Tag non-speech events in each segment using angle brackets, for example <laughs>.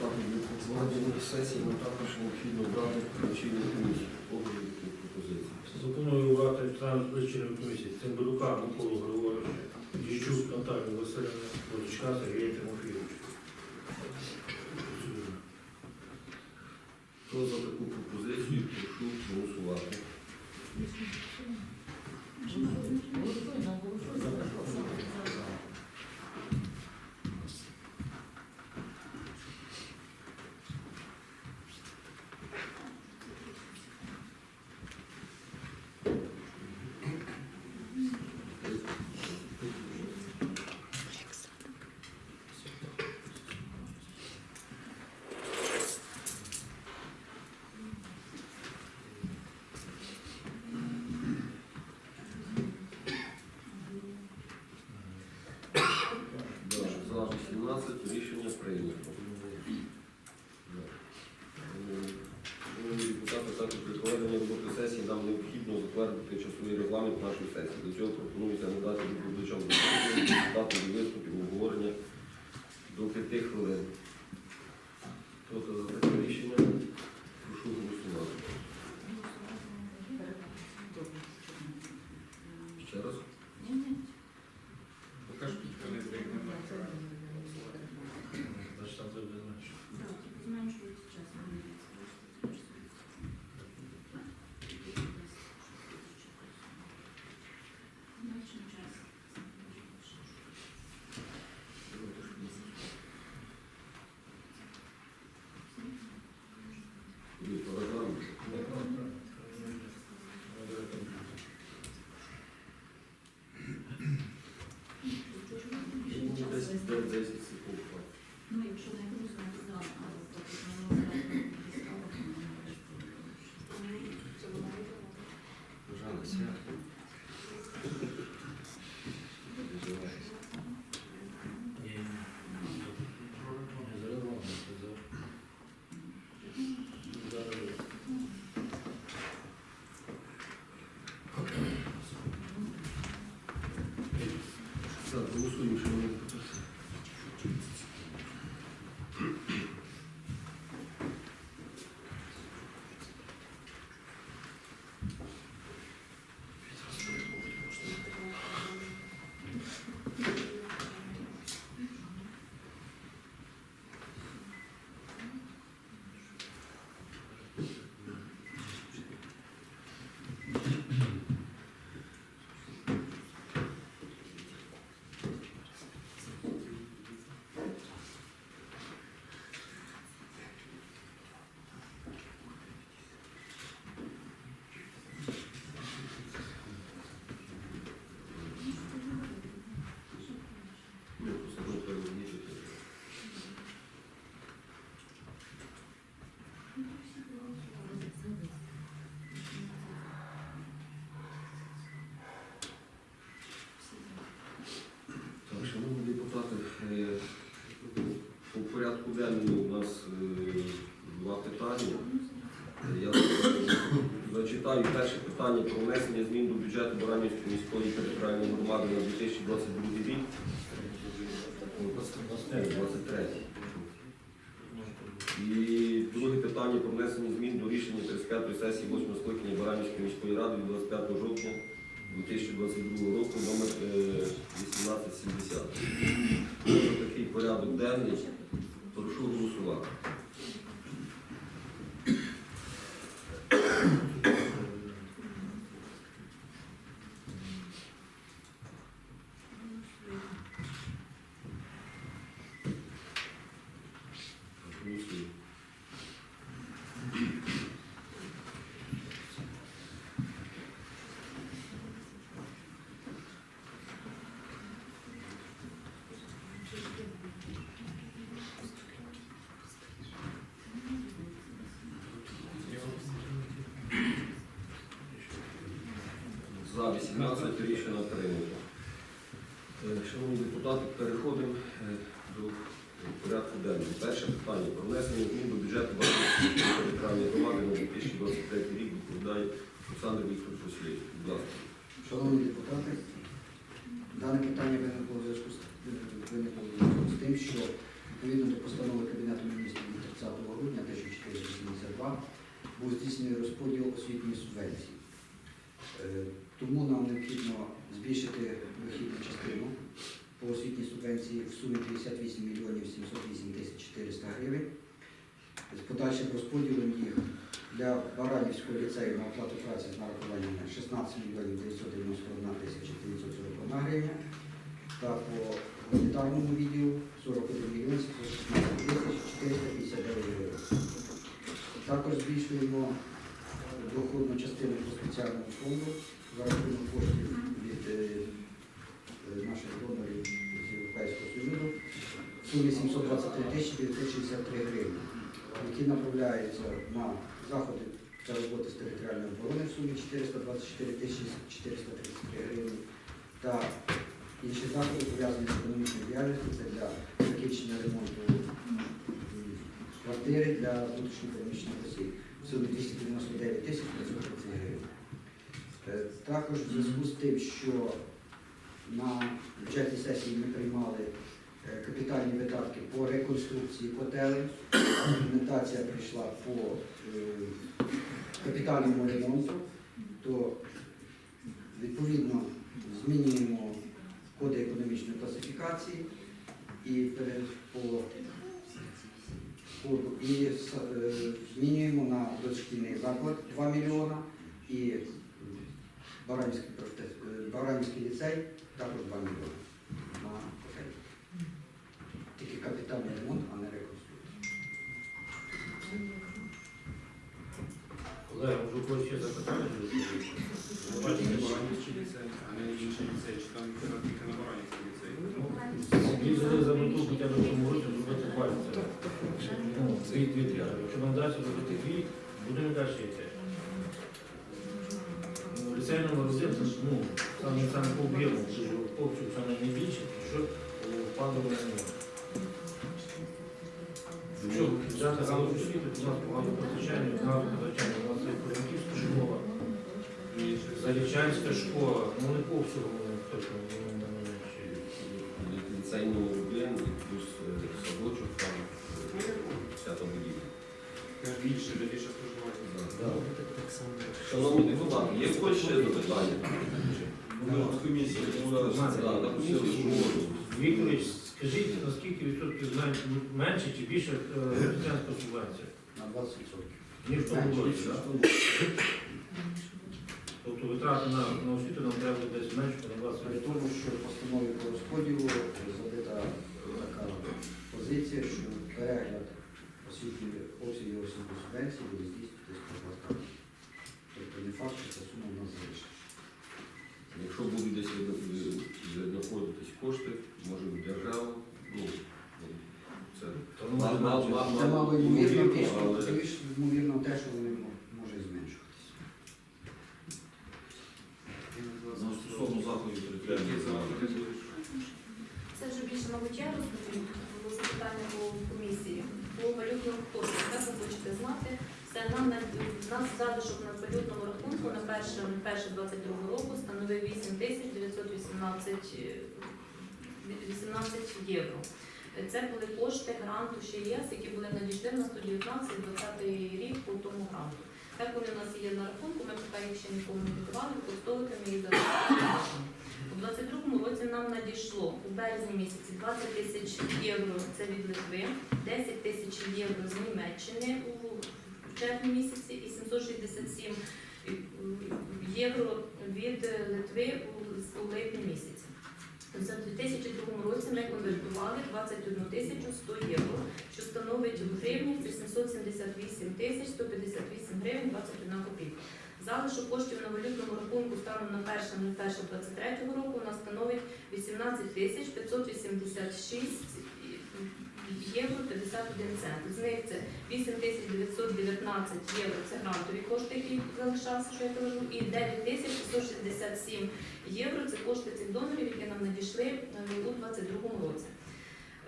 депутатів для проведення сесії, нам також необхідно дати лічильну комісію. Погоджую таку пропозицію. Пропоную обрати член лічильної комісії Цимбалюка Миколу Григоровича, Дічук Наталію Васильівну, Лозичка Сергія Тимофійовича. Хто за таку пропозицію, прошу голосувати. Да, За 18 рішення прийнято. Да. Е, Шановні депутати, також при проведенні роботи сесії нам необхідно затвердити часовий нашу сесії. До цього пропонується надати доповідачам депутатам зачитаю перше питання про внесення змін до бюджету Баранівської міської територіальної громади на 2022 рік. 23. І друге питання про внесення змін до рішення 35-ї сесії 8 скликання Баранівської міської ради від 25 жовтня 2022 року номер е, 1870. Ось такий порядок денний. Прошу голосувати. За-18 Рішення прийнято. Е, шановні депутати, переходимо е, до порядку денного. Перше питання про внесення змін до бюджету Батьківської територіальної громади на 2023 рік відповідає Олександр Вікторович Васильович. Будь ласка. Шановні депутати, дане питання виникло в зв'язку з е, тим, що відповідно до постанови Кабінету міністрів 30 грудня 1482 був здійснений розподіл освітньої субвенції. Тому нам необхідно збільшити вихідну частину по освітній субвенції в сумі 58 мільйонів 708 тисяч 400 гривень. З подальшим розподілом їх для Баранівського ліцею на оплату праці з нарахуваннями 16 мільйонів 991 тисяча 941 гривня та по гуманітарному відділу 41 мільйон 716 тисяч 459 гривень. Також збільшуємо доходну частину по спеціальному фонду за рахунок коштів від е, е, наших донорів з Європейського Союзу в сумі 723 тисячі 963 гривні, які направляються на заходи та роботи з територіальної оборони в сумі 424 тисячі 433 гривні та інші заходи пов'язані з економічною діяльністю, для закінчення ремонту квартири для внутрішньопереміщених осіб сумі 299 тисяч 530 гривень. Е, Також в зв'язку з тим, що на бюджетній сесії ми приймали е, капітальні видатки по реконструкції котелень, документація прийшла по е, капітальному ремонту, то відповідно змінюємо коди економічної класифікації і по і е, змінюємо на дошкільний заклад 2 мільйона і Баранівський, е, Баранівський ліцей також 2 мільйони на котель. Тільки капітальний ремонт, а не реконструкція. Олег, може у когось ще запитання? Чому Бачите, Баранівський ліцей, а не інший ліцей, чи там тільки на Баранівський ліцей? Мені взяли за мету хоча б в цьому році зробити два дві тряси. Якщо нам вдасться зробити дві, будемо далі йти. Ліцей номер один, ну, саме саме по об'єму, це ж обсяг саме найбільше, що впадало на нього. Якщо взяти галузь освіти, то у нас багато постачання, багато постачання, у нас є Корінківська школа, Залічанська школа, ну не по всьому, ну, не менше. Ліцей номер Більше, де більше проживати. Шановні депутати, є когось ще запитання? Ми комісію згодом. Вікторович, скажіть, наскільки відсотків менше чи більше е, християнська субвенція? На 20%. Ніж в тому році, так? Тобто витрати на, на освіту нам треба десь менше на 20%. тому, що в постанові по розподілу забита така позиція, що перегляд освітньої обсягів субвенції буде здійснюватися по. Тобто не факт, що ця сума у нас залишиться. Якщо будуть десь знаходитись кошти, може в державу, ну, це ну, мало- мало- мало- Це мало ймовірно, але більш ймовірно те, що вони мо- може і зменшуватися. на стосовно заходів територіальної Які громади. заходи будуть? Це вже більше, мабуть, я розповім, було запитання по комісії. По валютному курсу, як ви хочете знати, все нам на нас залишок на валютному рахунку на перше, на 22 року становив 8 тисяч 918 е, 18 євро. Це були кошти гранту ще ЄС, які були надійшли в нас 119-20 рік по тому гранту. Так вони у нас є на рахунку, ми поки їх ще нікому не віддавали, використовувати їх зараз. У 22-му році нам надійшло у березні місяці 20 тисяч євро це від Литви, 10 тисяч євро з Німеччини у червні місяці і 767 євро від Литви у- липні місяці. За 2002 році ми конвертували 21 тисячу 100 євро, що становить у гривні це 778 тисяч 158 гривень 21 копійка. Залишок коштів на валютному рахунку станом на 1.01.23 року у нас становить 18 тисяч 586 євро 51 цент. З них це 8 тисяч 919 євро це грантові кошти, які залишалися, що я кажу, і 9 тисяч 667 євро це кошти цих донорів, які нам надійшли е, у 2022 році.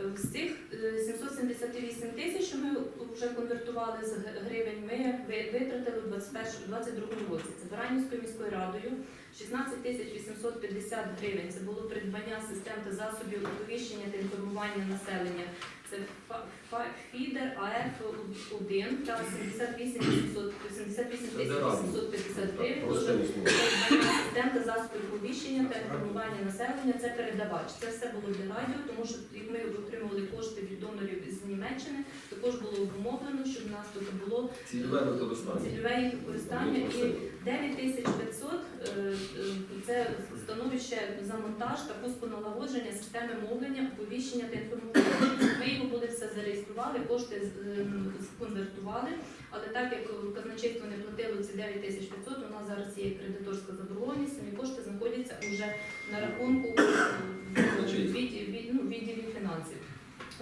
Е, З цих е, 778 тисяч, що ми вже конвертували з гривень, ми витратили у 2022 році. Це Баранівською міською радою 16 тисяч 850 гривень. Це було придбання систем та засобів оповіщення та інформування населення. Це фідер АФ-1 та 78 800 78 Це де разом? 850 гривень. Простими Дуже та засобів повіщення та інформування населення це передавач. Це все було для радіо, тому що як ми отримували кошти від донорів з Німеччини, також було обумовлено, щоб у нас тут було Цільове використання і 9500 е, е, це становище за монтаж та пуску налагодження системи мовлення, оповіщення та інформування. Ми його були все зареєстрували, кошти сконвертували, але так як казначейство не платило ці 9500, у нас зараз є кредиторська заборгованість, самі кошти знаходяться вже на рахунку е, в відділі, від- ну, відділі фінансів.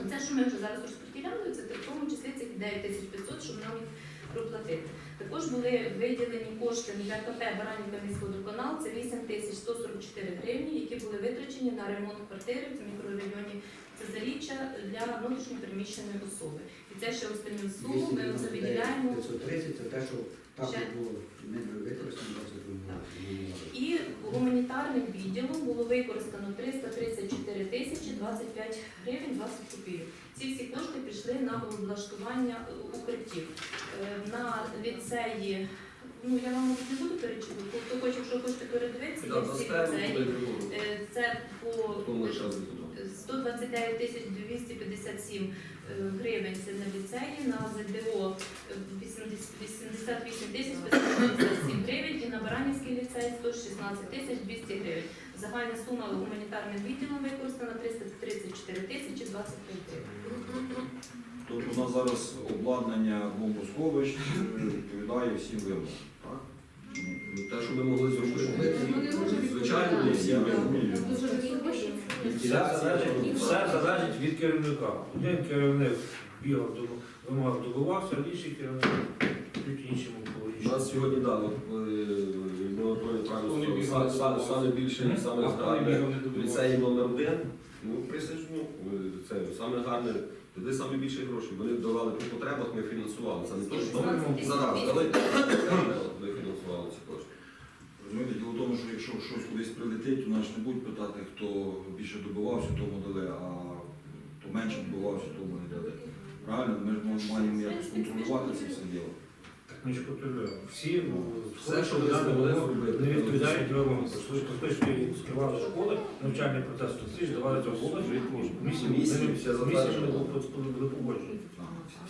Оце, що ми вже зараз розподіляли, це в тому числі цих 9500, щоб нам їх проплатити. Також були виділені кошти для КП Баранівка міськводоканал, це 8144 гривні, які були витрачені на ремонт квартири в мікрорайоні Цезаріччя для внутрішньопереміщеної особи. І це ще остальну суму ми оце виділяємо. 530 це те, що також Ще. було не використано 22 році. І гуманітарним відділом було використано 334 тисячі 25 гривень 20 копійок. Ці всі кошти пішли на облаштування е, укриттів. Е, На ліцеї, ну я вам не буду перечитувати, хто хоче, якщо хочете передивитися, є всі ліцеї. Е, Це по. 129 тисяч 257 е, гривень це на ліцеї, на ЗДО е, 80 88 тисяч 557 гривень і на Баранівський ліцей 116 тисяч 200 гривень. Загальна сума гуманітарним відділом використана 334 тисячі 25 гривень. Тобто у нас зараз обладнання бомбосховищ е, відповідає всім вимогам. Ну, Те, що ми могли зробити. Звичайно, всі ми. Все залежить, все залежить від керівника. Один керівник бігав, до- вимагав, добивався, а інший керівник чуть іншому У нас сьогодні дали сказав, саме, саме більше, саме гарне ліцеї номер один. Ну, присяжну, це саме гарне, туди саме більше грошей. Вони давали по потребах, ми фінансували. Це не то, що зараз, <laughs> двісті. але ми фінансували ці кошти. Розумієте, діло в тому, що якщо щось кудись прилетить, то нас ж питати, хто більше добивався, тому дали, а хто менше добивався, тому не дали. Правильно? Ми ж маємо якось контролювати це все діло. Ми ж контролюємо. Всі ну, Все, що ви дані змогли не відповідають вимогам. Фактично скривали школи, навчальний процес тисяч, давали цього школи, місії були погоджені.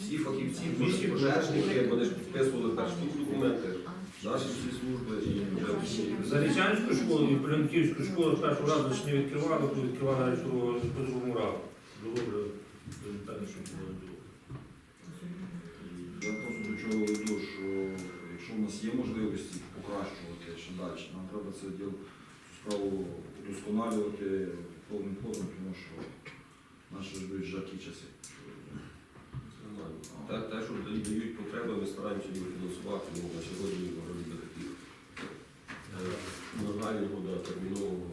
Всі фахівці, Місії пожежники, вони ж підписували перші документи, наші всі служби і вже всі. Зарічанську школу і Полянківську школу першого разу ж не відкривали, то відкривали навіть по другому разу. Вже детально, що було. Я просто до чого веду, що якщо в нас є можливості покращувати ще далі, нам треба це діло цю справу удосконалювати повним ходом, тому що наші ждуть жаркі часи. Те, що дають потреби, ми стараємося їх фінансувати, ну, на сьогодні вроді би таких е, термінового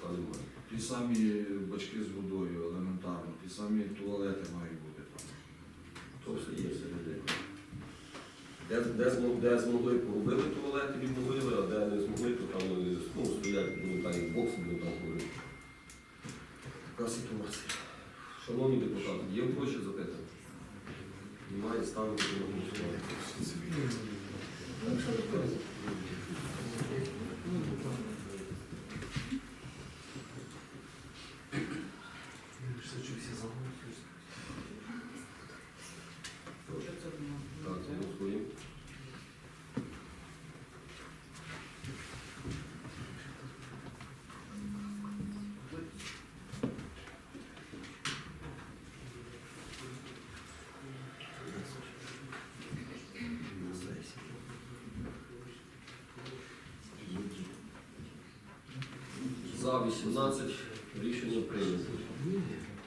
пока немає. Ті самі бачки з водою елементарно, ті самі туалети мають бути там. То все є всередині. Де, де, змо- де змогли, поробили туалети, відновили, а де не змогли, то там вони, ну, стоять, ну, там, і бокси, будемо там говорити. Така ситуація. Шановні депутати, є гроші запитання? Немає ставити на голосування. Так, голосуємо. За 18 рішення прийнято.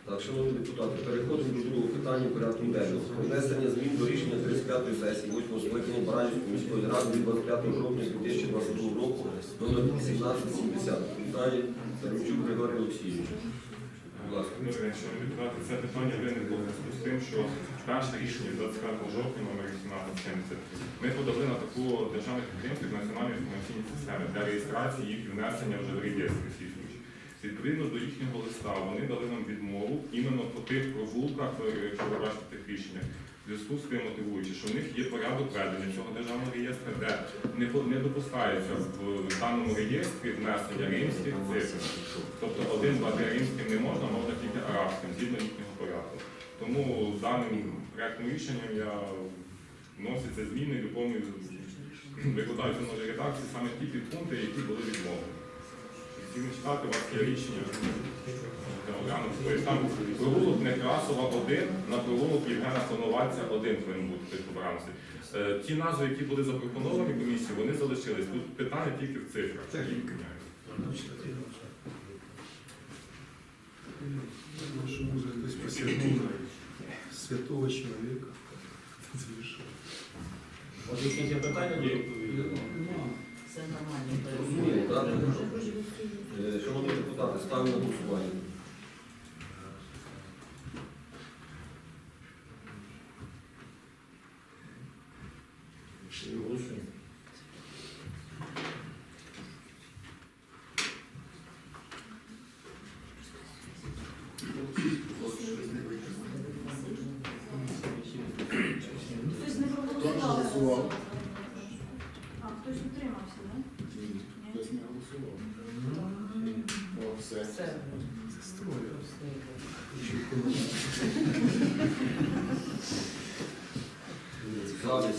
Так, шановні депутати, переходимо до другого питання порядку денного. Внесення змін до рішення 35-ї сесії 8 скликання Баранівської міської ради від 25 жовтня 2022 року номер 1770. Питання Сармчук Григорій Олексійович. Будь ласка. Добрий день. Це питання виникло в зв'язку з тим, що перше рішення 25 жовтня номер 1870 ми подали на таку державну підтримку в національної інформаційної системи для реєстрації їх внесення вже в реєстр случаїв. Відповідно до їхнього листа вони дали нам відмову іменно по тих провулках, е, якщо ви бачите тих рішеннях, зв'язку з тим мотивуючи, що в них є порядок ведення цього державного реєстру, де не, не допускається в даному реєстрі внесення римських цифр. Тобто один, два, римським не можна, можна тільки арабським, згідно їхнього порядку. Тому даним проектним рішенням я вносяться зміни, доповнюю, викладаються в новій редакції саме ті підпункти, які були відмовлені. Не читати, вас є рішення. Тобто там провулок Некрасова 1 на провулок Євгена Коновальця 1 повинен бути побранці. Е, Ті назви, які були запропоновані комісією, вони залишились. Тут питання тільки в цифрах. міняються. Что может быть святого? От якісь питання, є відповіді. Все нормально. Е, Шановні депутати, на голосування.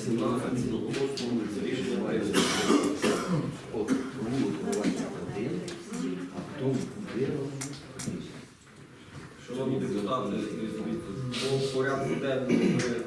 17 рішення має а потім вірно. Шановні депутати, по порядку денному ми